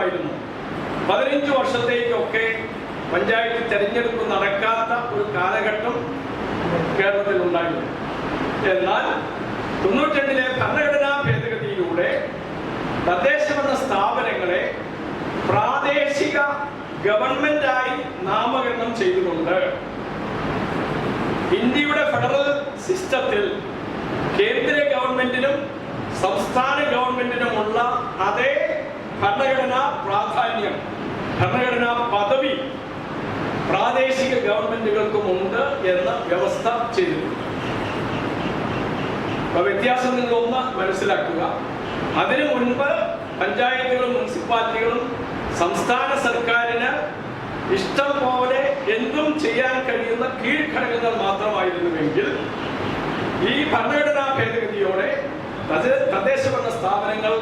കഴിയുമായിരുന്നു പതിനഞ്ച് വർഷത്തേക്കൊക്കെ പഞ്ചായത്ത് തെരഞ്ഞെടുപ്പ് നടക്കാത്ത ഒരു കാലഘട്ടം കേരളത്തിൽ ഉണ്ടായിരുന്നു. എന്നാൽ തൊണ്ണൂറ്റെട്ടിലെ ഭരണഘടനാ ഭേദഗതിയിലൂടെ തദ്ദേശഭരണ സ്ഥാപനങ്ങളെ പ്രാദേശിക ഗവൺമെന്റായി നാമകരണം ചെയ്തുകൊണ്ട് ഇന്ത്യയുടെ ഫെഡറൽ സിസ്റ്റത്തിൽ കേന്ദ്ര ഗവൺമെന്റിനും സംസ്ഥാന ഗവൺമെന്റിനുമുള്ള അതേ ഭരണഘടനാ പ്രാധാന്യം ഭരണഘടനാ പദവി പ്രാദേശിക ഗവൺമെന്റുകൾക്കും ഉണ്ട് എന്ന വ്യവസ്ഥ ചെയ്തിട്ടുണ്ട്. അപ്പൊ വ്യത്യാസം നിങ്ങളൊന്ന് മനസ്സിലാക്കുക. അതിനു മുൻപ് പഞ്ചായത്തുകളും മുനിസിപ്പാലിറ്റികളും സംസ്ഥാന സർക്കാരിന് ഇഷ്ടം പോലെ എന്തും ചെയ്യാൻ കഴിയുന്ന കീഴ്ഘടകങ്ങൾ മാത്രമായിരുന്നുവെങ്കിൽ ഈ ഭരണഘടനാ ഭേദഗതിയോടെ തദ്ദേശ ഭരണ സ്ഥാപനങ്ങൾ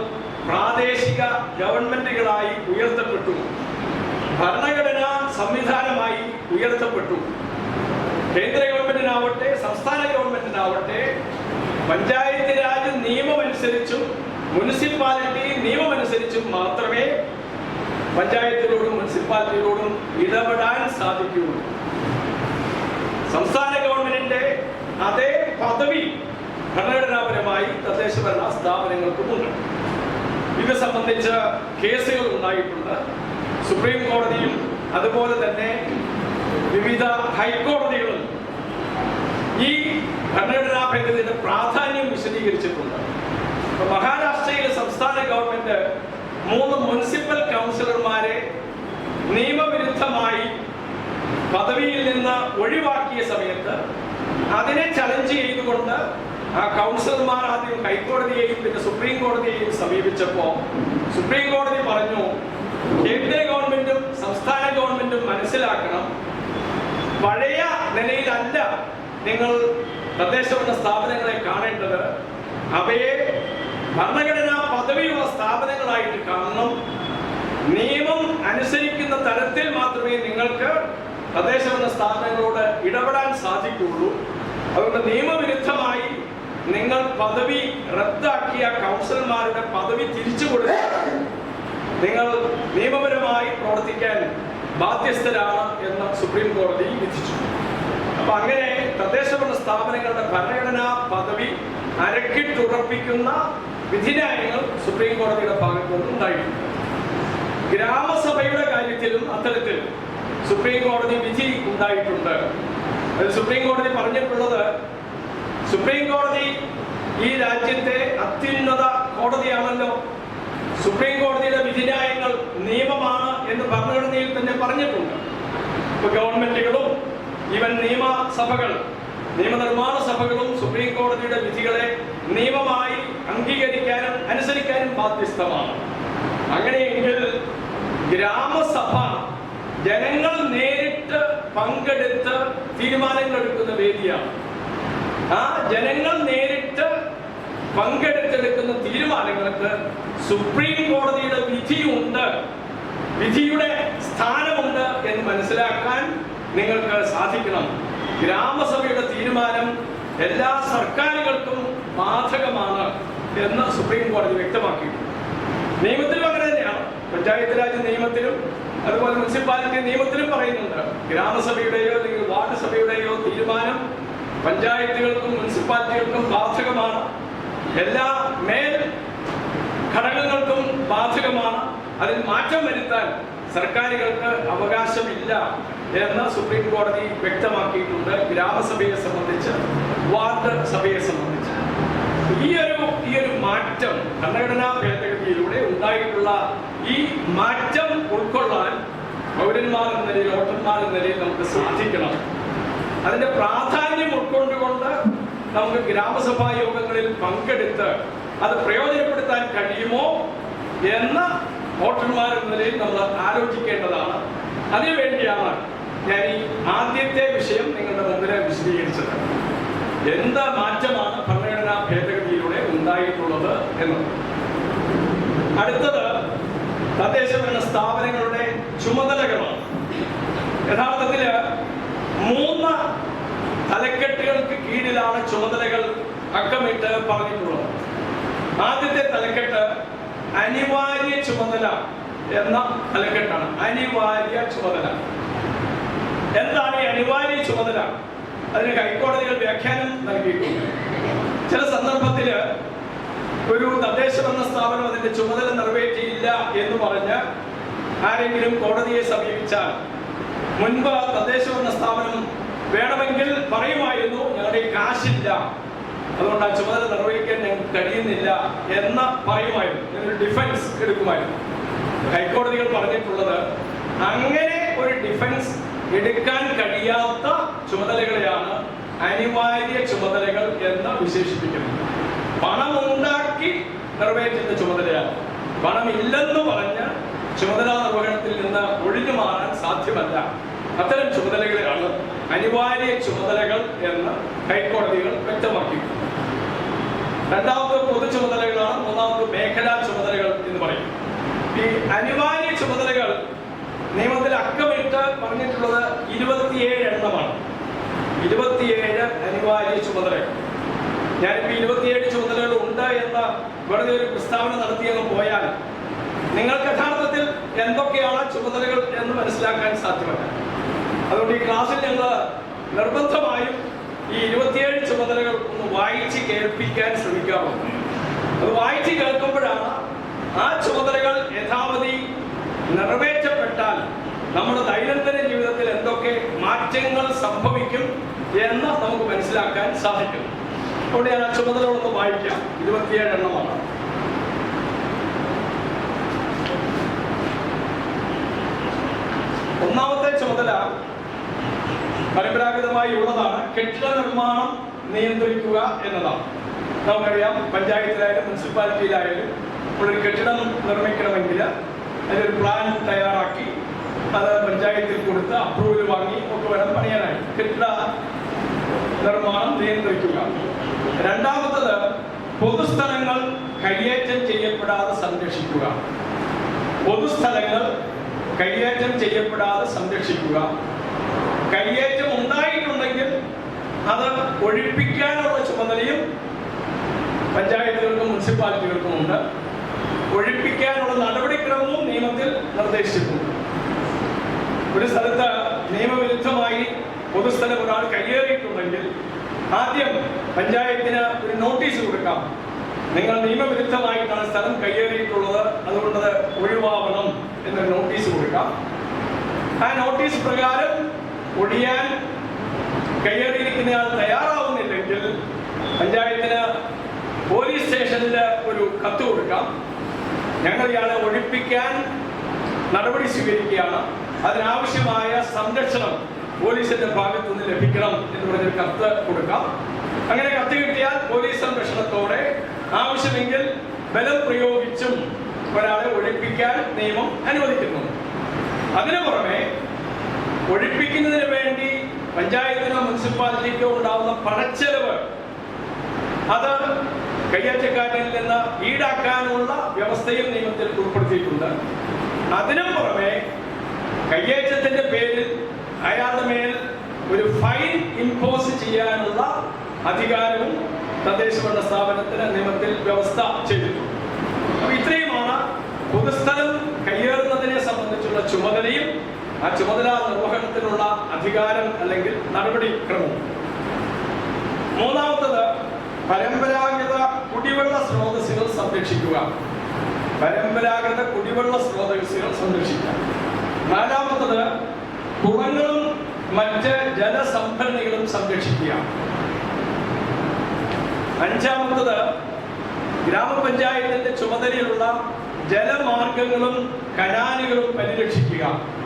പ്രാദേശിക ഗവൺമെന്റുകളായി ഉയർത്തപ്പെട്ടു. ഭരണഘടനാ സംവിധാനമായി ഉയർത്തപ്പെട്ടു. കേന്ദ്ര ഗവൺമെന്റിനാവട്ടെ സംസ്ഥാന ഗവൺമെന്റിനാവട്ടെ പഞ്ചായത്ത് രാജ് നിയമമനുസരിച്ചും മുനിസിപ്പാലിറ്റി നിയമമനുസരിച്ചും മാത്രമേ പഞ്ചായത്തിനോടും മുനിസിപ്പാലിറ്റിയോടും ഇടപെടാൻ സാധിക്കുകയുള്ളൂ. സംസ്ഥാന ഗവൺമെന്റിന്റെ അതേ പദവി ഭരണഘടനാപരമായി തദ്ദേശഭരണ സ്ഥാപനങ്ങൾക്കുമുണ്ട് ഇത് സംബന്ധിച്ച് കേസുകൾ ഉണ്ടായിട്ടുണ്ട്. സുപ്രീം കോടതിയും അതുപോലെ തന്നെ വിവിധ ഹൈക്കോടതികളും ഈ ഭരണഘടനാ ഭേദഗതിയുടെ പ്രാധാന്യം വിശദീകരിച്ചിട്ടുണ്ട്. മഹാരാഷ്ട്രയിലെ സംസ്ഥാന ഗവൺമെന്റ് മൂന്ന് മുനിസിപ്പൽ കൗൺസിലർമാരെ നിയമവിരുദ്ധമായി പദവിയിൽ നിന്ന് ഒഴിവാക്കിയ സമയത്ത് അതിനെ ചലഞ്ച് ചെയ്തുകൊണ്ട് ആ കൗൺസിലർമാർ ആദ്യം ഹൈക്കോടതിയെയും പിന്നെ സുപ്രീം കോടതിയെയും സമീപിച്ചപ്പോൾ സുപ്രീം കോടതി പറഞ്ഞു കേന്ദ്ര ഗവൺമെന്റും സംസ്ഥാന ഗവൺമെന്റും മനസ്സിലാക്കണം. പഴയ നിലയിലല്ല നിങ്ങൾ തദ്ദേശഭരണ സ്ഥാപനങ്ങളെ കാണേണ്ടത്. അവയെ ഭരണഘടനാ പദവിയുള്ള സ്ഥാപനങ്ങളായിട്ട് കാണണം. നിയമം അനുസരിക്കുന്ന തരത്തിൽ മാത്രമേ നിങ്ങൾക്ക് തദ്ദേശഭരണ സ്ഥാപനങ്ങളോട് ഇടപെടാൻ സാധിക്കുകയുള്ളൂ. അതുകൊണ്ട് നിയമവിരുദ്ധമായി നിങ്ങൾ പദവി റദ്ദാക്കിയ കൗൺസിലർമാരുടെ പദവി തിരിച്ചു കൊടുക്കുക നിങ്ങൾ നിയമപരമായി പ്രവർത്തിക്കാൻ ബാധ്യസ്ഥരാണ് എന്ന് സുപ്രീം കോടതി വിധിച്ചു. അപ്പൊ അങ്ങനെ തദ്ദേശ തദ്ദേശഭരണ സ്ഥാപനങ്ങളുടെ ഭരണഘടനാ പദവി അരക്കിട്ടുറപ്പിക്കുന്ന വിധിന്യായങ്ങൾ സുപ്രീം കോടതിയുടെ ഭാഗത്തു നിന്നുണ്ടായിട്ടുണ്ട് ഗ്രാമസഭയുടെ കാര്യത്തിലും അത്തരത്തിൽ സുപ്രീം കോടതി വിധി ഉണ്ടായിട്ടുണ്ട്. സുപ്രീം കോടതി പറഞ്ഞിട്ടുള്ളത് സുപ്രീം കോടതി ഈ രാജ്യത്തെ അത്യുന്നത കോടതിയാണല്ലോ. സുപ്രീം കോടതിയുടെ വിധിന്യായങ്ങൾ നിയമമാണ് എന്ന് ഭരണഘടനയിൽ തന്നെ പറഞ്ഞിട്ടുണ്ട്. ഇപ്പൊ ഗവൺമെന്റുകളും ഇവൻ നിയമസഭകൾ നിയമനിർമ്മാണ സഭകളും സുപ്രീം കോടതിയുടെ വിധികളെ നിയമമായി അംഗീകരിക്കാനും അനുസരിക്കാനും ബാധ്യസ്ഥമാണ്. അങ്ങനെയെങ്കിൽ ഗ്രാമസഭ ജനങ്ങൾ നേരിട്ട് പങ്കെടുത്ത് തീരുമാനങ്ങൾ എടുക്കുന്ന വേദിയാണ്. ആ ജനങ്ങൾ നേരിട്ട് പങ്കെടുത്തെടുക്കുന്ന തീരുമാനങ്ങൾക്ക് സുപ്രീം കോടതിയുടെ വിധിയുണ്ട്. വിധിയുടെ സ്ഥാനമുണ്ട് എന്ന് മനസ്സിലാക്കാൻ നിങ്ങൾക്ക് സാധിക്കണം. ഗ്രാമസഭയുടെ തീരുമാനം എല്ലാ സർക്കാരുകൾക്കും ബാധകമാണ് എന്ന് സുപ്രീം കോടതി വ്യക്തമാക്കിയിട്ടുണ്ട്. നിയമത്തിലും അങ്ങനെ തന്നെയാണ്. പഞ്ചായത്ത് രാജ് നിയമത്തിലും അതുപോലെ മുനിസിപ്പാലിറ്റി നിയമത്തിലും പറയുന്നുണ്ട്. ഗ്രാമസഭയുടെയോ അല്ലെങ്കിൽ വാർഡ് സഭയുടെയോ തീരുമാനം പഞ്ചായത്തുകൾക്കും മുനിസിപ്പാലിറ്റികൾക്കും ബാധകമാണ്. എല്ലാ മേൽ ഘടകങ്ങൾക്കും ബാധകമാണ്. അതിൽ മാറ്റം വരുത്താൻ സർക്കാരുകൾക്ക് അവകാശമില്ല എന്ന് സുപ്രീം കോടതി വ്യക്തമാക്കിയിട്ടുണ്ട്. ഗ്രാമസഭയെ സംബന്ധിച്ച് വാർഡ് സഭയെ സംബന്ധിച്ച്. ഈ ഒരു ഈ ഒരു മാറ്റം ഭരണഘടനാ ഭേദഗതിയിലൂടെ ഉണ്ടായിട്ടുള്ള ഈ മാറ്റം ഉൾക്കൊള്ളാൻ പൗരന്മാർ എന്ന നിലയിൽ വോട്ടർമാർ എന്ന നിലയിൽ നമുക്ക് സാധിക്കണം. അതിന്റെ പ്രാധാന്യം ഉൾക്കൊണ്ടുകൊണ്ട് നമുക്ക് ഗ്രാമസഭാ യോഗങ്ങളിൽ പങ്കെടുത്ത് അത് പ്രയോജനപ്പെടുത്താൻ കഴിയുമോ എന്ന വോട്ടർമാർ എന്ന നിലയിൽ നമ്മൾ ആലോചിക്കേണ്ടതാണ്. അതിനുവേണ്ടിയാണ് ഞാൻ ഈ ആദ്യത്തെ വിഷയം നിങ്ങളുടെ മുമ്പിൽ വിശദീകരിച്ചത്. എന്ത് മാറ്റമാണ് ഭരണഘടനാ ഭേദഗതിയിലൂടെ ഉണ്ടായിട്ടുള്ളത് എന്നത്? അടുത്തത് തദ്ദേശഭരണ സ്ഥാപനങ്ങളുടെ ചുമതലകളാണ്. യഥാർത്ഥത്തിൽ മൂന്ന് തലക്കെട്ടുകൾക്ക് കീഴിലാണ് ചുമതലകൾ അക്കമിട്ട് പറഞ്ഞിട്ടുള്ളത്. ആദ്യത്തെ തലക്കെട്ട് അനിവാര്യ ചുമതല എന്ന തലക്കെട്ടാണ്. അനിവാര്യ ചുമതല. എന്താണ് ഈ അനിവാര്യ ചുമതല? അതിന് ഹൈക്കോടതികൾ വ്യാഖ്യാനം നൽകിയിട്ടുണ്ട്. ചില സന്ദർഭത്തിൽ ഒരു തദ്ദേശ ഭരണ സ്ഥാപനം അതിന്റെ ചുമതല നിറവേറ്റിയില്ല എന്ന് പറഞ്ഞ് ആരെങ്കിലും കോടതിയെ സമീപിച്ചാൽ മുൻപ് തദ്ദേശ ഭരണ സ്ഥാപനം വേണമെങ്കിൽ പറയുമായിരുന്നു ഞങ്ങളുടെ കാശില്ല. അതുകൊണ്ട് ആ ചുമതല നിർവഹിക്കാൻ ഞങ്ങൾക്ക് കഴിയുന്നില്ല എന്ന് പറയുമായിരുന്നു. ഞങ്ങൾ ഡിഫൻസ് എടുക്കുമായിരുന്നു. ഹൈക്കോടതികൾ പറഞ്ഞിട്ടുള്ളത് അങ്ങനെ ഒരു ഡിഫൻസ് എടുക്കാൻ കഴിയാത്ത ചുമതലകളെയാണ് അനിവാര്യ ചുമതലകൾ എന്ന് വിശേഷിപ്പിക്കുന്നത്. പണം ഉണ്ടാക്കി നിറവേറ്റുന്ന ചുമതലയാണ്. പണമില്ലെന്ന് പറഞ്ഞ് ചുമതലാ നിർവഹണത്തിൽ നിന്ന് ഒഴിഞ്ഞു മാറാൻ സാധ്യമല്ല. അത്തരം ചുമതലകളാണ് അനിവാര്യ ചുമതലകൾ എന്ന് ഹൈക്കോടതികൾ വ്യക്തമാക്കി രണ്ടാമത് പൊതു ചുമതലകളാണ് മൂന്നാമത് മേഖലാ ചുമതലകൾ എന്ന് പറയും ഈ അനിവാര്യ ചുമതലകൾ നിയമത്തിൽ അക്കമിട്ട് പറഞ്ഞിട്ടുള്ളത് ഇരുപത്തിയേഴ് എണ്ണമാണ്. ഇരുപത്തിയേഴ് അനിവാര്യ ചുമതലകൾ. ഞാനിപ്പോ ഇരുപത്തിയേഴ് ചുമതലകൾ ഉണ്ട് എന്ന വെറുതെ ഒരു പ്രസ്താവന നടത്തിയെന്ന് പോയാൽ നിങ്ങൾക്ക് യഥാർത്ഥത്തിൽ എന്തൊക്കെയാണ് ചുമതലകൾ എന്ന് മനസ്സിലാക്കാൻ സാധ്യമല്ല. അതുകൊണ്ട് ഈ ക്ലാസ്സിൽ ഞങ്ങൾ നിർബന്ധമായും ഈ ഇരുപത്തിയേഴ് ചുമതലകൾ ഒന്ന് വായിച്ച് കേൾപ്പിക്കാൻ ശ്രമിക്കാറുണ്ട്. അത് വായിച്ച് കേൾക്കുമ്പോഴാണ് ആ ചുമതലകൾ യഥാവധി നിറവേറ്റപ്പെട്ടാൽ നമ്മുടെ ദൈനംദിന ജീവിതത്തിൽ എന്തൊക്കെ മാറ്റങ്ങൾ സംഭവിക്കും എന്ന് നമുക്ക് മനസ്സിലാക്കാൻ സാധിക്കും. അതുകൊണ്ട് ഞാൻ ആ ചുമതലകളൊന്ന് വായിക്കാം. ഇരുപത്തിയേഴ് എണ്ണമാണ്. ഒന്നാമത്തെ ചുമതല പരമ്പരാഗതമായി ഉള്ളതാണ്. കെട്ടിട നിർമ്മാണം നിയന്ത്രിക്കുക എന്നതാണ്. നമുക്കറിയാം പഞ്ചായത്തിലായാലും മുനിസിപ്പാലിറ്റിയിലായാലും ഒരു കെട്ടിടം നിർമ്മിക്കണമെങ്കിൽ അതിനൊരു പ്ലാൻ തയ്യാറാക്കി അത് പഞ്ചായത്തിൽ കൊടുത്ത് അപ്രൂവൽ വാങ്ങി ഒക്കെ വേണം പണിയാനായി. കെട്ടിട നിർമ്മാണം നിയന്ത്രിക്കുക. രണ്ടാമത്തത് പൊതുസ്ഥലങ്ങൾ കൈയേറ്റം ചെയ്യപ്പെടാതെ സംരക്ഷിക്കുക. പൊതുസ്ഥലങ്ങൾ കൈയേറ്റം ചെയ്യപ്പെടാതെ സംരക്ഷിക്കുക. കയ്യേറ്റം ഉണ്ടായിട്ടുണ്ടെങ്കിൽ അത് ഒഴിപ്പിക്കാനുള്ള ചുമതലയും പഞ്ചായത്തുകൾക്കും മുനിസിപ്പാലിറ്റികൾക്കും ഉണ്ട്. ഒഴിപ്പിക്കാനുള്ള നടപടിക്രമവും നിയമത്തിൽ നിർദ്ദേശിച്ചിട്ടുണ്ട്. ഒരു സ്ഥലത്ത് നിയമവിരുദ്ധമായി പൊതുസ്ഥലം ഒരാൾ കയ്യേറിയിട്ടുണ്ടെങ്കിൽ ആദ്യം പഞ്ചായത്തിന് ഒരു നോട്ടീസ് കൊടുക്കാം. നിങ്ങൾ നിയമവിരുദ്ധമായിട്ടാണ് സ്ഥലം കയ്യേറിയിട്ടുള്ളത് അതുകൊണ്ട് അത് ഒഴിവാവണം എന്നൊരു നോട്ടീസ് കൊടുക്കാം. ആ നോട്ടീസ് പ്രകാരം ഒഴിയാൻ കയ്യേറിയിരിക്കുന്നയാൾ തയ്യാറാവുന്നില്ലെങ്കിൽ പഞ്ചായത്തിന് പോലീസ് സ്റ്റേഷനിൽ ഒരു കത്ത് കൊടുക്കാം. ഞങ്ങൾ ഇയാളെ ഒഴിപ്പിക്കാൻ നടപടി സ്വീകരിക്കുകയാണ്. അതിനാവശ്യമായ സംരക്ഷണം പോലീസിന്റെ ഭാഗത്തു നിന്ന് ലഭിക്കണം എന്ന് പറഞ്ഞൊരു കത്ത് കൊടുക്കാം. അങ്ങനെ കത്ത് കിട്ടിയാൽ പോലീസ് സംരക്ഷണത്തോടെ ആവശ്യമെങ്കിൽ ബലം പ്രയോഗിച്ചും ഒരാളെ ഒഴിപ്പിക്കാൻ നിയമം അനുവദിക്കുന്നു. അതിനു പുറമെ ഒഴിപ്പിക്കുന്നതിന് വേണ്ടി പഞ്ചായത്തിനോ മുനിസിപ്പാലിറ്റിക്കോ ഉണ്ടാവുന്ന പണച്ചെലവ് അത് കയ്യേറ്റക്കാരിൽ നിന്ന് ഈടാക്കാനുള്ള വ്യവസ്ഥയും നിയമത്തിൽ ഉൾപ്പെടുത്തിയിട്ടുണ്ട്. അതിനും പുറമെ കയ്യേറ്റത്തിന്റെ പേരിൽ അയാളുടെ മേൽ ഒരു ഫൈൻ ഇമ്പോസ് ചെയ്യാനുള്ള അധികാരവും തദ്ദേശ ഭരണ സ്ഥാപനത്തിന് നിയമത്തിൽ വ്യവസ്ഥ ചെയ്തിട്ടുണ്ട്. അപ്പൊ ഇത്രയുമാണ് പൊതുസ്ഥലം കയ്യേറുന്നതിനെ സംബന്ധിച്ചുള്ള ചുമതലയും ആ ചുമതല നിർവഹണത്തിനുള്ള അധികാരം അല്ലെങ്കിൽ നടപടിക്രമം മൂന്നാമത്തത് പരമ്പരാഗത കുടിവെള്ള സ്രോതസ്സുകൾ സംരക്ഷിക്കുക. പരമ്പരാഗത കുടിവെള്ള സ്രോതസ്സുകൾ സംരക്ഷിക്കുക. നാലാമത്തത് കുളങ്ങളും മറ്റ് ജലസംഭരണികളും സംരക്ഷിക്കുക. അഞ്ചാമത്തത് ഗ്രാമപഞ്ചായത്തിന്റെ ചുമതലയിലുള്ള ജലമാർഗങ്ങളും കനാലുകളും പരിരക്ഷിക്കുക.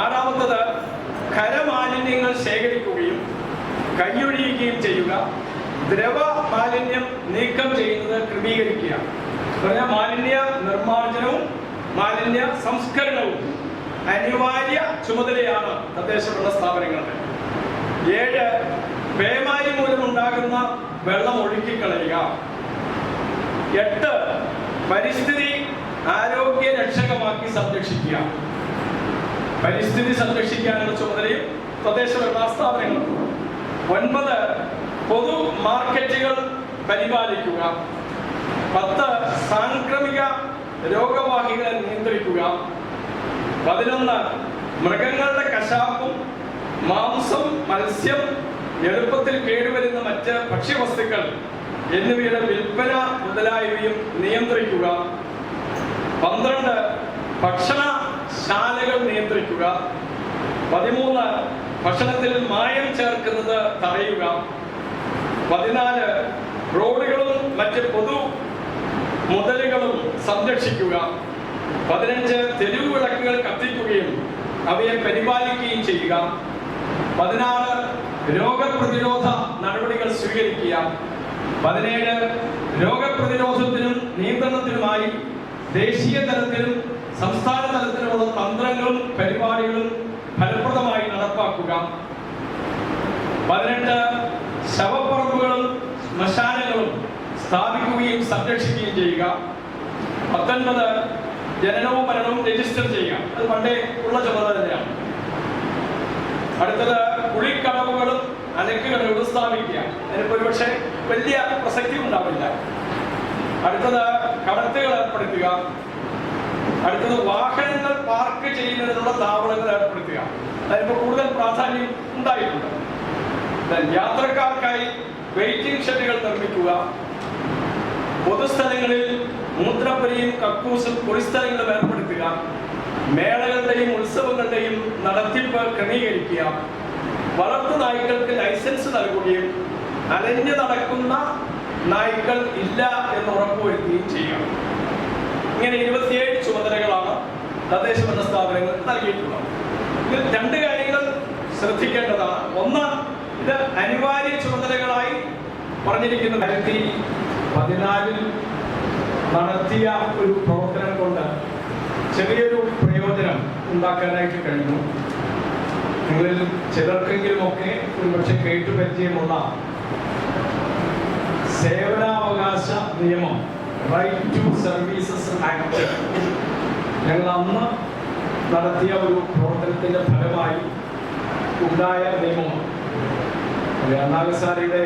ആറാമത്തത് ഖരമാലിന്യങ്ങൾ ശേഖരിക്കുകയും കൈയൊഴിയുകയും ചെയ്യുക. ദ്രവ മാലിന്യം നീക്കം ചെയ്യുന്നത് ക്രമീകരിക്കുക പറഞ്ഞാൽ മാലിന്യ നിർമ്മാർജനവും മാലിന്യ സംസ്കരണവും അനിവാര്യ ചുമതലയാണ് തദ്ദേശ ഭരണ സ്ഥാപനങ്ങളുടെ. ഏഴ് പേമാരി മൂലമുണ്ടാകുന്ന വെള്ളം ഒഴുക്കിക്കളയുക. എട്ട് പരിസ്ഥിതി ആരോഗ്യ രക്ഷകമാക്കി സംരക്ഷിക്കുക. പരിസ്ഥിതി സംരക്ഷിക്കാനുള്ള ചുമതലയും തദ്ദേശ ഭരണ സ്ഥാപനങ്ങളും ഒൻപത് പൊതു മാർക്കറ്റുകൾ പരിപാലിക്കുക. പത്ത് സാംക്രമിക രോഗവാഹികളെ നിയന്ത്രിക്കുക. പതിനൊന്ന് മൃഗങ്ങളുടെ കശാപ്പും മാംസം മത്സ്യം എളുപ്പത്തിൽ കേടുവരുന്ന മറ്റ് ഭക്ഷ്യവസ്തുക്കൾ എന്നിവയുടെ വിൽപ്പന മുതലായവയും നിയന്ത്രിക്കുക. പന്ത്രണ്ട് ഭക്ഷണശാലകൾ നിയന്ത്രിക്കുക. പതിമൂന്ന് ഭക്ഷണത്തിൽ മായം ചേർക്കുന്നത് തടയുക. പതിനാല് റോഡുകളും മറ്റ് പൊതു മുതലുകളും സംരക്ഷിക്കുക. പതിനഞ്ച് തെരുവ് വിളക്കുകൾ കത്തിക്കുകയും അവയെ പരിപാലിക്കുകയും ചെയ്യുക. പതിനാറ് രോഗപ്രതിരോധ നടപടികൾ സ്വീകരിക്കുക. പതിനേഴ് രോഗപ്രതിരോധത്തിനും നിയന്ത്രണത്തിനുമായി ദേശീയ തലത്തിലും സംസ്ഥാന തലത്തിലുമുള്ള തന്ത്രങ്ങളും പരിപാടികളും ഫലപ്രദമായി നടപ്പാക്കുക. പതിനെട്ട് ശവപ്പറമ്പുകളും ശ്മശാനങ്ങളും സ്ഥാപിക്കുകയും സംരക്ഷിക്കുകയും ചെയ്യുക. പത്തൊൻപത് ജനനവും മരണവും രജിസ്റ്റർ ചെയ്യുക. അത് പണ്ടേ ഉള്ള ചുമതല തന്നെയാണ്. അടുത്തത് കുളിക്കടവുകളും അലക്കുകടവുകളും സ്ഥാപിക്കുക അതിനിപ്പോ ഒരുപക്ഷെ വലിയ പ്രസക്തി ഉണ്ടാവില്ല. അടുത്തത് കടത്തുകൾ ഏർപ്പെടുത്തുക. അടുത്തത് വാഹനങ്ങൾ പാർക്ക് ചെയ്യുന്നതിനുള്ള താവളങ്ങൾ ഏർപ്പെടുത്തുക. അതിന് കൂടുതൽ പ്രാധാന്യം ഉണ്ടായിട്ടുണ്ട്. യാത്രക്കാർക്കായി വെയിറ്റിംഗ് ഷെഡുകൾ നിർമ്മിക്കുക. പൊതുസ്ഥലങ്ങളിൽ മൂത്രപ്പുരയും കക്കൂസും കുളിസ്ഥലങ്ങളും ഏർപ്പെടുത്തുക. മേളകളുടെയും ഉത്സവങ്ങളുടെയും നടത്തിപ്പ് ക്രമീകരിക്കുക. വളർത്തു നായ്ക്കൾക്ക് ലൈസൻസ് നൽകുകയും അലഞ്ഞു നടക്കുന്ന നായ്ക്കൾ ഇല്ല എന്ന് ഉറപ്പുവരുത്തുകയും ചെയ്യണം ഇങ്ങനെ ഇരുപത്തിയേഴ് ചുമതലകളാണ് തദ്ദേശ ഭരണ സ്ഥാപനങ്ങൾ നൽകിയിട്ടുള്ളത്. ഇതിൽ രണ്ട് കാര്യങ്ങൾ ശ്രദ്ധിക്കേണ്ടതാണ്. ഒന്ന് ഇത് അനിവാര്യ ചുമതലകളായി പറഞ്ഞിരിക്കുന്ന രണ്ടായിരത്തി പതിനാലിൽ നടത്തിയ ഒരു പ്രവർത്തനം കൊണ്ട് ചെറിയൊരു പ്രയോജനം ഉണ്ടാക്കാനായിട്ട് കഴിഞ്ഞു. നിങ്ങളിൽ ചിലർക്കെങ്കിലുമൊക്കെ ഒരുപക്ഷെ കേട്ടു പരിചയമുള്ള സേവനാവകാശ നിയമം റൈറ്റ് ടു സർവീസസ് ആക്ട് ഞങ്ങൾ അന്ന് നടത്തിയ ഒരു പ്രവർത്തനത്തിന്റെ ഫലമായി ഉണ്ടായ നിയമമാണ്. അണ്ണാഗസാരിയുടെ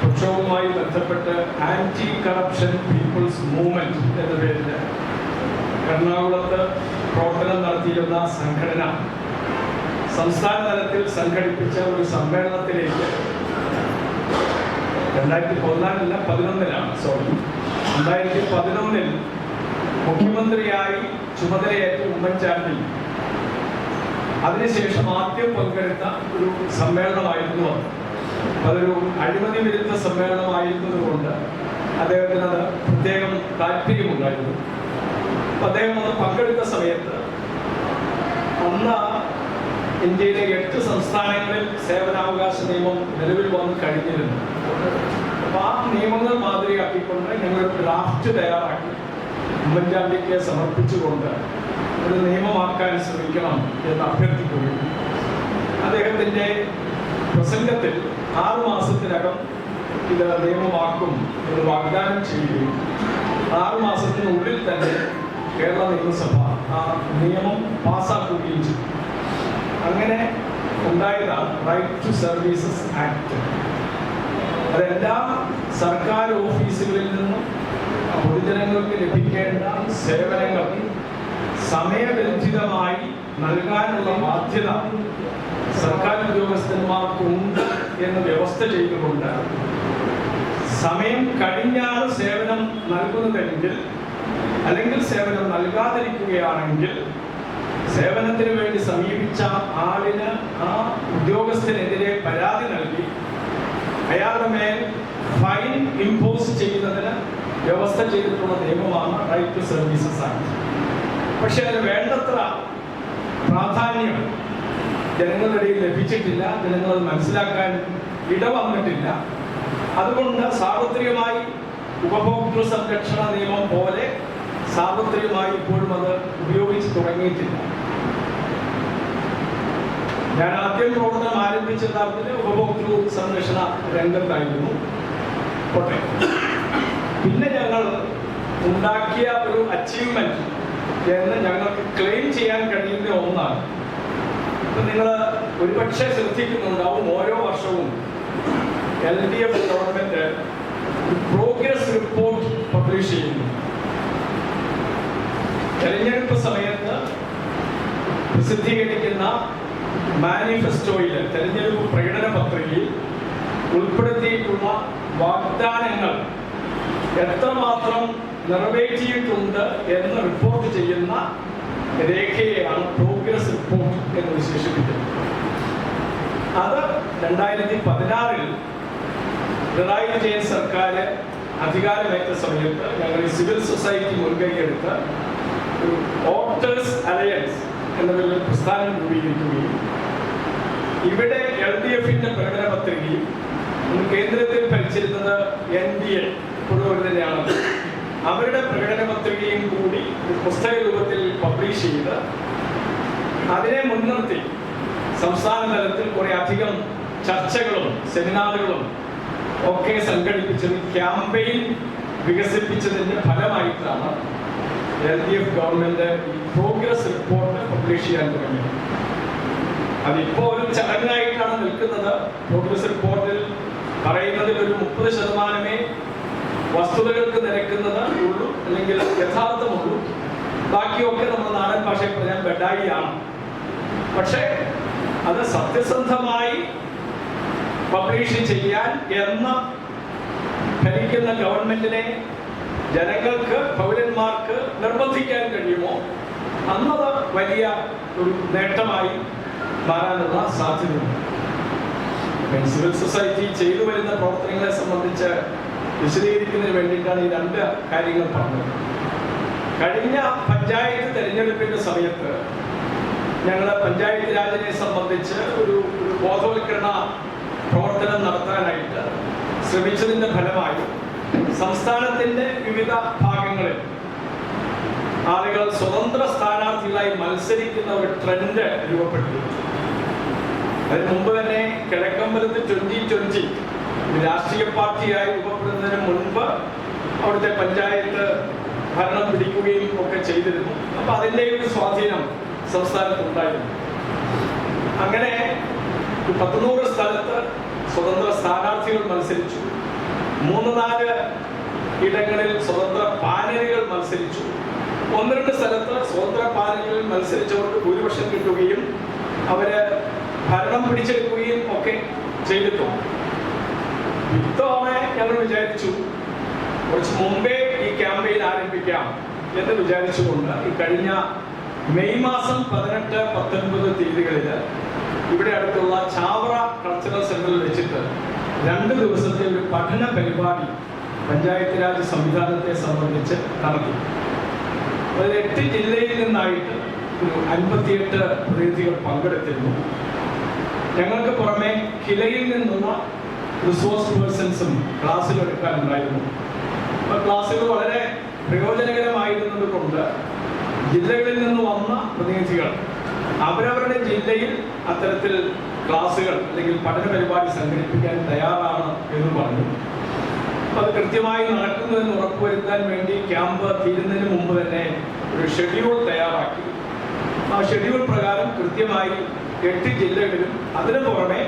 പ്രക്ഷോഭവുമായി ബന്ധപ്പെട്ട് ആന്റി കറപ്ഷൻ പീപ്പിൾസ് മൂവ്മെന്റ് എന്ന പേരിൽ എറണാകുളത്ത് പ്രവർത്തനം നടത്തിയിരുന്ന സംഘടന സംസ്ഥാന തലത്തിൽ സംഘടിപ്പിച്ച ഒരു സമ്മേളനത്തിലേക്ക് രണ്ടായിരത്തി പതിനാലില്ല പതിനൊന്നിലാണ് സോറി രണ്ടായിരത്തി പതിനൊന്നിൽ മുഖ്യമന്ത്രിയായി ചുമതലയേറ്റ ഉമ്മൻചാണ്ടി അതിനുശേഷം ആദ്യം പങ്കെടുത്ത ഒരു സമ്മേളനമായിരുന്നു അത്. അതൊരു അഴിമതി വിരുദ്ധ സമ്മേളനമായിരുന്നതുകൊണ്ട് അദ്ദേഹത്തിന് അത് പ്രത്യേകം താല്പര്യമുണ്ടായിരുന്നു. അദ്ദേഹം അത് പങ്കെടുത്ത സമയത്ത് അന്ന് ഇന്ത്യയിലെ എട്ട് സംസ്ഥാനങ്ങളിൽ സേവനാവകാശ നിയമം നിലവിൽ വന്നു കഴിഞ്ഞിരുന്നു. അപ്പൊ ആ നിയമങ്ങൾ മാതൃകയാക്കിക്കൊണ്ട് ഞങ്ങൾ ഡ്രാഫ്റ്റ് തയ്യാറാക്കി. ഉമ്മൻചാണ്ടിക്ക് സമർപ്പിച്ചുകൊണ്ട് ഒരു നിയമമാക്കാൻ ശ്രമിക്കണം എന്ന് അഭ്യർത്ഥിക്കുകയും അദ്ദേഹത്തിന്റെ പ്രസംഗത്തിൽ ആറു മാസത്തിനകം ഇത് നിയമമാക്കും എന്ന് വാഗ്ദാനം ചെയ്യുകയും ആറു മാസത്തിനുള്ളിൽ തന്നെ കേരള നിയമസഭ ആ നിയമം പാസ്സാക്കുകയും ചെയ്തു. അങ്ങനെ ഉണ്ടായതാണ് റൈറ്റ് ടു സർവീസസ് ആക്ട് അതെല്ലാ സർക്കാർ ഓഫീസുകളിൽ നിന്നും പൊതുജനങ്ങൾക്ക് ലഭിക്കേണ്ട സേവനങ്ങൾ സമയബന്ധിതമായി നൽകാനുള്ള ബാധ്യത സർക്കാർ ഉദ്യോഗസ്ഥന്മാർക്കുണ്ട് എന്ന് വ്യവസ്ഥ ചെയ്തുകൊണ്ട് സമയം കഴിഞ്ഞാണ് സേവനം നൽകുന്നതെങ്കിൽ അല്ലെങ്കിൽ സേവനം നൽകാതിരിക്കുകയാണെങ്കിൽ സേവനത്തിന് വേണ്ടി സമീപിച്ച ആളിന് ആ ഉദ്യോഗസ്ഥനെതിരെ പരാതി നൽകി. അയാളുടെ മേൽ ഫൈൻ ഇമ്പോസ് ചെയ്യുന്നതിന് വ്യവസ്ഥ ചെയ്തിട്ടുള്ള നിയമമാണ് റൈറ്റ് ടു സർവീസസ് ആക്ട് പക്ഷെ അതിന് വേണ്ടത്ര പ്രാധാന്യം ജനങ്ങളുടെ ഇടയിൽ ലഭിച്ചിട്ടില്ല. ജനങ്ങൾ അത് മനസ്സിലാക്കാൻ ഇടവന്നിട്ടില്ല അതുകൊണ്ട് സാർവത്രികമായി ഉപഭോക്തൃ സംരക്ഷണ നിയമം പോലെ സാർവത്രികമായി ഇപ്പോഴും അത് ഉപയോഗിച്ച് തുടങ്ങിയിട്ടില്ല. ഞാൻ ആദ്യം പ്രവർത്തനം ആരംഭിച്ച യഥാർത്ഥത്തിൽ ഉപഭോക്തൃ സംരക്ഷണ രംഗത്തായിരുന്നു. പിന്നെ ഞങ്ങൾ ഉണ്ടാക്കിയ ഒരു അച്ചീവ്മെന്റ് എന്ന് ഞങ്ങൾക്ക് ക്ലെയിം ചെയ്യാൻ കഴിയുന്ന ഒന്നാണ്. ഇപ്പൊ നിങ്ങൾ ഒരുപക്ഷെ ശ്രദ്ധിക്കുന്നുണ്ടാവും ഓരോ വർഷവും L D F government progress report publish ചെയ്യുന്നു. തെരഞ്ഞെടുപ്പ് സമയത്ത് പ്രസിദ്ധീകരിക്കുന്ന മാനിഫെസ്റ്റോയിൽ തെരഞ്ഞെടുപ്പ് പ്രകടന പത്രികയിൽ ഉൾപ്പെടുത്തിയിട്ടുള്ള വാഗ്ദാനങ്ങൾ എത്രമാത്രം നിറവേറ്റിയിട്ടുണ്ട് എന്ന് റിപ്പോർട്ട് ചെയ്യുന്ന രേഖയെയാണ് പ്രോഗ്രസ് റിപ്പോർട്ട് എന്ന് വിശേഷിപ്പിക്കുന്നത്. അത് രണ്ടായിരത്തി പതിനാറിൽ പിണറായി വിജയൻ സർക്കാർ അധികാരമേറ്റ സമയത്ത് ഞങ്ങൾ സിവിൽ സൊസൈറ്റി മുൻകൈയെടുത്ത് വോട്ടേഴ്സ് അലയൻസ് എന്ന പേരിൽ പ്രസ്ഥാനം രൂപീകരിക്കുകയും ഇവിടെ എൽ ഡി എഫിന്റെ പ്രകടന പത്രികയും കേന്ദ്രത്തിൽ ഭരിച്ചിരുന്നത് എൻ ഡി എ തന്നെയാണ് അവരുടെ പ്രകടന പത്രികയും കൂടി പുസ്തക രൂപത്തിൽ പബ്ലിഷ് ചെയ്ത് അതിനെ മുൻനിർത്തി സംസ്ഥാന തലത്തിൽ കുറെ അധികം ചർച്ചകളും സെമിനാറുകളും ഒക്കെ സംഘടിപ്പിച്ചത് ക്യാമ്പയിൻ വികസിപ്പിച്ചതിന്റെ ഫലമായിട്ടാണ് എൽ ഗവൺമെന്റ് ഈ പ്രോഗ്രസ് റിപ്പോർട്ട് പബ്ലിഷ് ചെയ്യാൻ തുടങ്ങി. അതിപ്പോ ഒരു ചടങ്ങായിട്ടാണ് നിൽക്കുന്നത്. പ്രോഗ്രസ് റിപ്പോർട്ടിൽ പറയുന്നതിൽ ഒരു മുപ്പത് ശതമാനമേ വസ്തുതകൾക്ക് നിരക്കുന്നത് ഉള്ളൂ അല്ലെങ്കിൽ യഥാർത്ഥമുള്ളൂ. ബാക്കിയൊക്കെ നമ്മുടെ നാടൻ ഭാഷയിൽ പറഞ്ഞാൽ ബെഡായിയാണ്. പക്ഷേ അത് സത്യസന്ധമായി പബ്ലിഷ് ചെയ്യാൻ എന്ന ഭരിക്കുന്ന ഗവൺമെന്റിനെ ജനങ്ങൾക്ക് പൗരന്മാർക്ക് നിർബന്ധിക്കാൻ കഴിയുമോ? അന്നത് വലിയ ഒരു നേട്ടമായി മാറാനുള്ള സാധ്യതയുണ്ട്. സിവിൽ സൊസൈറ്റി ചെയ്തു വരുന്ന പ്രവർത്തനങ്ങളെ സംബന്ധിച്ച് വിശദീകരിക്കുന്നതിന് വേണ്ടിയിട്ടാണ് ഈ രണ്ട് കാര്യങ്ങൾ പറഞ്ഞത്. കഴിഞ്ഞ പഞ്ചായത്ത് തെരഞ്ഞെടുപ്പിന്റെ സമയത്ത് ഞങ്ങൾ പഞ്ചായത്ത് രാജിനെ സംബന്ധിച്ച് ഒരു ബോധവൽക്കരണ പ്രവർത്തനം നടത്താനായിട്ട് ശ്രമിച്ചതിന്റെ ഫലമായി സംസ്ഥാനത്തിന്റെ വിവിധ ഭാഗങ്ങളിൽ ആളുകൾ സ്വതന്ത്ര സ്ഥാനാർത്ഥികളായി മത്സരിക്കുന്ന ഒരു ട്രെൻഡ് രൂപപ്പെട്ടു അതിന് മുമ്പ് തന്നെ കിഴക്കമ്പലത്ത് ട്വന്റി ട്വന്റി രാഷ്ട്രീയ പാർട്ടിയായി രൂപപ്പെടുന്നതിന് മുൻപ് അവിടുത്തെ പഞ്ചായത്ത് ഭരണം പിടിക്കുകയും ഒക്കെ ചെയ്തിരുന്നു. അപ്പൊ അതിന്റെ ഒരു സ്വാധീനം സംസ്ഥാനത്ത് ഉണ്ടായിരുന്നു. അങ്ങനെ പത്തുനൂറ് സ്ഥലത്ത് സ്വതന്ത്ര സ്ഥാനാർത്ഥികൾ മത്സരിച്ചു. മൂന്ന് നാല് ഇടങ്ങളിൽ സ്വതന്ത്ര പാനലുകൾ മത്സരിച്ചു. ഒന്ന് രണ്ട് സ്ഥലത്ത് സ്വതന്ത്ര പാനലുകളിൽ മത്സരിച്ചവർക്ക് ഭൂരിപക്ഷം കിട്ടുകയും അവർ ഭരണം പിടിച്ചെടുക്കുകയും ഒക്കെ ചെയ്തിട്ടുണ്ട് ഇത്തവണ ഞങ്ങൾ വിചാരിച്ചു. കുറച്ച് മുമ്പേ ഈ ക്യാമ്പയിൻ ആരംഭിക്കാം എന്ന് വിചാരിച്ചുകൊണ്ട് ഈ കഴിഞ്ഞ മെയ് മാസം പതിനെട്ട് പത്തൊൻപത് തീയതികളിൽ രണ്ട് ദിവസത്തെ ഒരു പഠന പരിപാടി പഞ്ചായത്ത് രാജ് സംവിധാനത്തെ സംബന്ധിച്ച് നടത്തി അതിൽ എട്ട് ജില്ലയിൽ നിന്നായിട്ട് ഒരു അൻപത്തിയെട്ട് പ്രതിനിധികൾ പങ്കെടുത്തിരുന്നു. ഞങ്ങൾക്ക് പുറമെ കിലയിൽ നിന്നുള്ള റിസോഴ്സ് പേഴ്സൺസും ക്ലാസ്സിൽ എടുക്കാനുണ്ടായിരുന്നു. അപ്പോൾ ക്ലാസ്സുകൾ വളരെ പ്രയോജനകരമായിരുന്നത് കൊണ്ട് ജില്ലകളിൽ നിന്ന് വന്ന പ്രതിനിധികൾ അവരവരുടെ ജില്ലയിൽ അത്തരത്തിൽ ക്ലാസ്സുകൾ അല്ലെങ്കിൽ പഠന പരിപാടി സംഘടിപ്പിക്കാൻ തയ്യാറാണ് എന്ന് പറഞ്ഞു. അത് കൃത്യമായി നടക്കുന്നു എന്ന് ഉറപ്പുവരുത്താൻ വേണ്ടി ക്യാമ്പ് തീരുന്നതിന് മുമ്പ് തന്നെ ഒരു ഷെഡ്യൂൾ തയ്യാറാക്കി. ആ ഷെഡ്യൂൾ പ്രകാരം കൃത്യമായി എട്ട് ജില്ലകളിലും അതിനു പുറമെ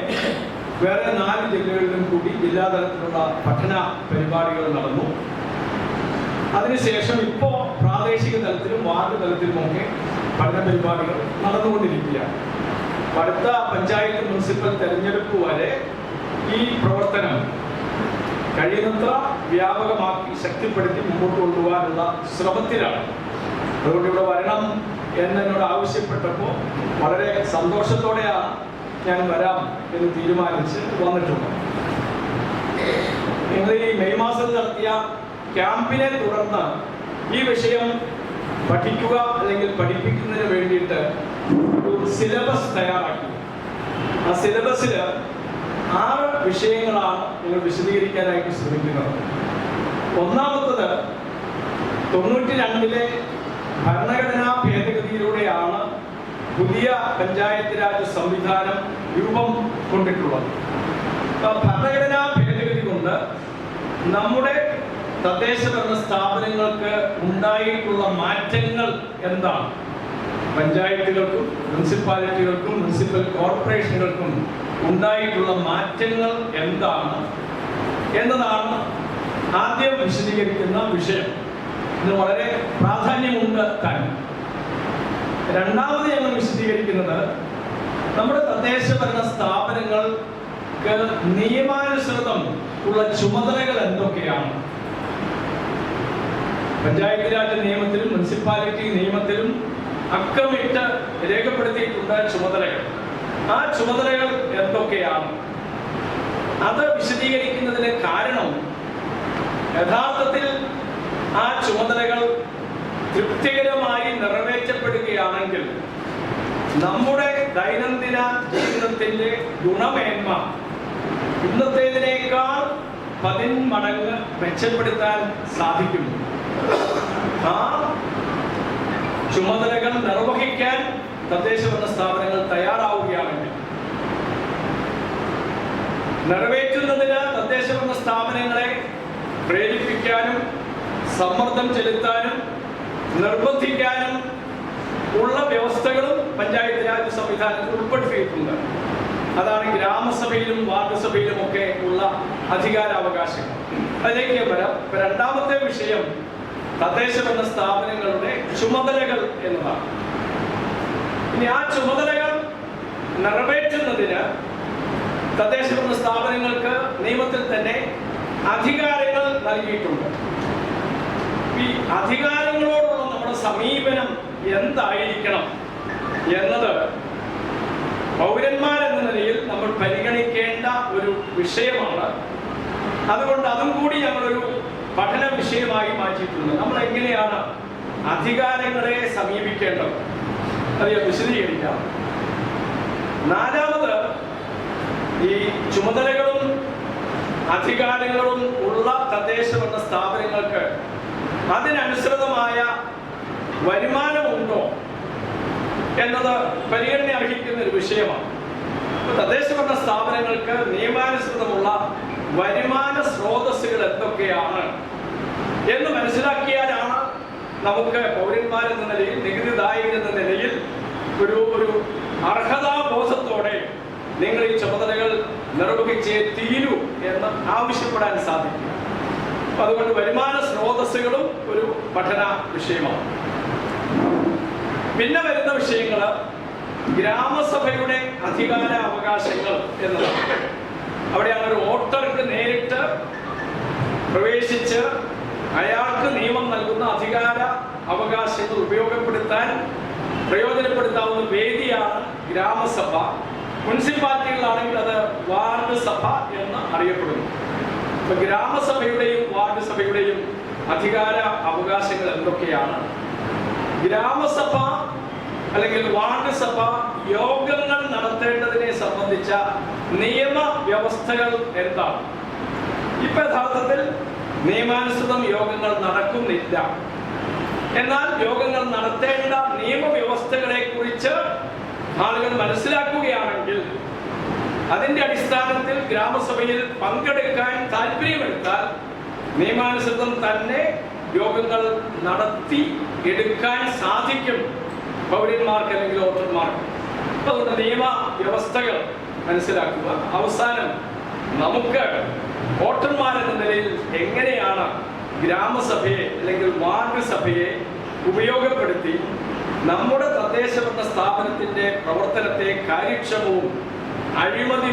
വേറെ നാല് ജില്ലകളിലും കൂടി ജില്ലാതലത്തിലുള്ള പഠന പരിപാടികൾ നടന്നു. അതിനുശേഷം ഇപ്പോൾ പ്രാദേശിക തലത്തിലും വാർഡ് തലത്തിലുമൊക്കെ പഠന പരിപാടികൾ നടന്നുകൊണ്ടിരിക്കുകയാണ്. അടുത്ത പഞ്ചായത്ത് മുനിസിപ്പൽ തെരഞ്ഞെടുപ്പ് വരെ ഈ പ്രവർത്തനം കഴിയുന്നത്ര വ്യാപകമാക്കി ശക്തിപ്പെടുത്തി മുമ്പോട്ട് കൊണ്ടുപോകാനുള്ള ശ്രമത്തിലാണ്. അതുകൊണ്ട് ഇവിടെ വരണം എന്നോട് ആവശ്യപ്പെട്ടപ്പോൾ വളരെ സന്തോഷത്തോടെയാണ് ഞാൻ വരാം എന്ന് തീരുമാനിച്ച് വന്നിട്ടുണ്ട്. നിങ്ങൾ ഈ മെയ് മാസം നടത്തിയ ക്യാമ്പിനെ തുടർന്ന് ഈ വിഷയം പഠിക്കുക അല്ലെങ്കിൽ പഠിപ്പിക്കുന്നതിന് വേണ്ടിയിട്ട് ഒരു സിലബസ് തയ്യാറാക്കി. ആ സിലബസിൽ ആറ് വിഷയങ്ങളാണ് നിങ്ങൾ വിശദീകരിക്കാനായിട്ട് ശ്രമിക്കുന്നത്. ഒന്നാമത്തത് തൊണ്ണൂറ്റി രണ്ടിലെ ഭരണഘടനാ ഭേദഗതിയിലൂടെയാണ് പുതിയ പഞ്ചായത്ത് രാജ് സംവിധാനം രൂപം കൊണ്ടിട്ടുള്ളത്. ഭരണഘടനാ ഭേദഗതി കൊണ്ട് നമ്മുടെ തദ്ദേശ ഭരണ സ്ഥാപനങ്ങൾക്ക് ഉണ്ടായിട്ടുള്ള മാറ്റങ്ങൾ എന്താണ്? പഞ്ചായത്തുകൾക്കും മുനിസിപ്പാലിറ്റികൾക്കും മുനിസിപ്പൽ കോർപ്പറേഷനുകൾക്കും ഉണ്ടായിട്ടുള്ള മാറ്റങ്ങൾ എന്താണ് എന്നതാണ് ആദ്യം വിശദീകരിക്കുന്ന വിഷയം. ഇത് വളരെ പ്രാധാന്യമുണ്ട് താൻ രണ്ടാമത് ഞങ്ങൾ വിശദീകരിക്കുന്നത് നമ്മുടെ തദ്ദേശ ഭരണ സ്ഥാപനങ്ങൾക്ക് നിയമാനുസൃതം ഉള്ള ചുമതലകൾ എന്തൊക്കെയാണ്? പഞ്ചായത്ത് രാജ് നിയമത്തിലും മുനിസിപ്പാലിറ്റി നിയമത്തിലും അക്കമിട്ട് രേഖപ്പെടുത്തിയിട്ടുണ്ട് ചുമതലകൾ. ആ ചുമതലകൾ എന്തൊക്കെയാണ്? അത് വിശദീകരിക്കുന്നതിന് കാരണം യഥാർത്ഥത്തിൽ ആ ചുമതലകൾ തൃപ്തികരമായി നിറവേറ്റപ്പെടുകയാണെങ്കിൽ നമ്മുടെ ദൈനംദിന ജീവിതത്തിന്റെ ഗുണമേന്മ ഇന്നത്തേതിനേക്കാൾ പതിന്മടങ്ങ് മെച്ചപ്പെടുത്താൻ സാധിക്കും. ആ ചുമതലകൾ നിർവഹിക്കാൻ തദ്ദേശഭരണ സ്ഥാപനങ്ങൾ തയ്യാറാവുകയാണെങ്കിൽ നിറവേറ്റുന്നതിന് തദ്ദേശഭരണ സ്ഥാപനങ്ങളെ പ്രേരിപ്പിക്കാനും സമ്മർദ്ദം ചെലുത്താനും നിർബന്ധിക്കാനും ഉള്ള വ്യവസ്ഥകളും പഞ്ചായത്ത് രാജ് സംവിധാനത്തിൽ ഉൾപ്പെടുത്തിയിട്ടുണ്ട്. അതാണ് ഗ്രാമസഭയിലും വാർഡ് സഭയിലും ഒക്കെ ഉള്ള അധികാരാവകാശങ്ങൾ. അതിലേക്ക് വരാം. രണ്ടാമത്തെ വിഷയം തദ്ദേശഭരണ സ്ഥാപനങ്ങളുടെ ചുമതലകൾ എന്നതാണ്. ഇനി ആ ചുമതലകൾ നിറവേറ്റുന്നതിന് തദ്ദേശഭരണ സ്ഥാപനങ്ങൾക്ക് നിയമത്തിൽ തന്നെ അധികാരങ്ങൾ നൽകിയിട്ടുണ്ട്. ഈ അധികാരങ്ങളോടുള്ള നമ്മുടെ സമീപനം എന്തായിരിക്കണം എന്നത് പൗരന്മാരെന്ന നിലയിൽ നമ്മൾ പരിഗണിക്കേണ്ട ഒരു വിഷയമാണ്. അതുകൊണ്ട് അതും കൂടി ഞങ്ങളൊരു പഠന വിഷയമായി മാറ്റിയിട്ടുണ്ട്. നമ്മൾ എങ്ങനെയാണ് അധികാരങ്ങളെ സമീപിക്കേണ്ടത്? അത് ഞാൻ വിശദീകരിക്കാം. നാലാമത് ഈ ചുമതലകളും അധികാരങ്ങളും ഉള്ള തദ്ദേശഭരണ സ്ഥാപനങ്ങൾക്ക് അതിനനുസൃതമായ വരുമാനമുണ്ടോ എന്നത് പരിഗണന അർഹിക്കുന്ന ഒരു വിഷയമാണ്. തദ്ദേശഭരണ സ്ഥാപനങ്ങൾക്ക് നിയമാനുസൃതമുള്ള വരുമാന സ്രോതസ്സുകൾ എന്തൊക്കെയാണ് എന്ന് മനസ്സിലാക്കിയാലാണ് നമുക്ക് പൗരന്മാരെന്ന നിലയിൽ നികുതിദായകരെന്ന നിലയിൽ ഒരു ഒരു അർഹതാബോധത്തോടെ നിങ്ങൾ ഈ ചുമതലകൾ നിർവഹിച്ചേ തീരൂ എന്ന് ആവശ്യപ്പെടാൻ സാധിക്കും. അതുകൊണ്ട് വരുമാന സ്രോതസ്സുകളും ഒരു പഠന വിഷയമാണ്. പിന്നെ വരുന്ന വിഷയങ്ങൾ ഗ്രാമസഭയുടെ അധികാര അവകാശങ്ങൾ എന്നതാണ്. അവിടെയാണ് ഒരു വോട്ടർക്ക് നേരിട്ട് പ്രവേശിച്ച് അയാൾക്ക് നിയമം നൽകുന്ന അധികാര അവകാശങ്ങൾ ഉപയോഗപ്പെടുത്താൻ പ്രയോജനപ്പെടുത്താവുന്ന വേദിയാണ് ഗ്രാമസഭ. മുനിസിപ്പാലിറ്റികളാണെങ്കിൽ അത് വാർഡ് സഭ എന്ന് അറിയപ്പെടുന്നു. അപ്പൊ ഗ്രാമസഭയുടെയും വാർഡ് സഭയുടെയും അധികാര അവകാശങ്ങൾ എന്തൊക്കെയാണ്? ഗ്രാമസഭ അല്ലെങ്കിൽ വാർഡ് സഭ യോഗങ്ങൾ നടത്തേണ്ടതിനെ സംബന്ധിച്ച നിയമ വ്യവസ്ഥകൾ എന്താണ്? ഇപ്പൊ യഥാർത്ഥത്തിൽ നിയമാനുസൃതം യോഗങ്ങൾ നടക്കുന്നില്ല. എന്നാൽ യോഗങ്ങൾ നടത്തേണ്ട നിയമവ്യവസ്ഥകളെ കുറിച്ച് ആളുകൾ മനസ്സിലാക്കുകയാണെങ്കിൽ അതിന്റെ അടിസ്ഥാനത്തിൽ ഗ്രാമസഭയിൽ പങ്കെടുക്കാൻ താല്പര്യമെടുത്താൽ നിയമാനുസൃതം തന്നെ യോഗങ്ങൾ നടത്തി എടുക്കാൻ സാധിക്കും. പൗരന്മാർക്ക് അല്ലെങ്കിൽ ഓട്ടർമാർക്ക് അതുകൊണ്ട് നിയമ വ്യവസ്ഥകൾ മനസ്സിലാക്കുക. അവസാനം നമുക്ക് വോട്ടർമാരെന്ന നിലയിൽ എങ്ങനെയാണ് ഗ്രാമസഭയെ അല്ലെങ്കിൽ വാർഡ് സഭയെ ഉപയോഗപ്പെടുത്തി നമ്മുടെ തദ്ദേശഭരണ സ്ഥാപനത്തിന്റെ പ്രവർത്തനത്തെ കാര്യക്ഷമവും അഴിമതി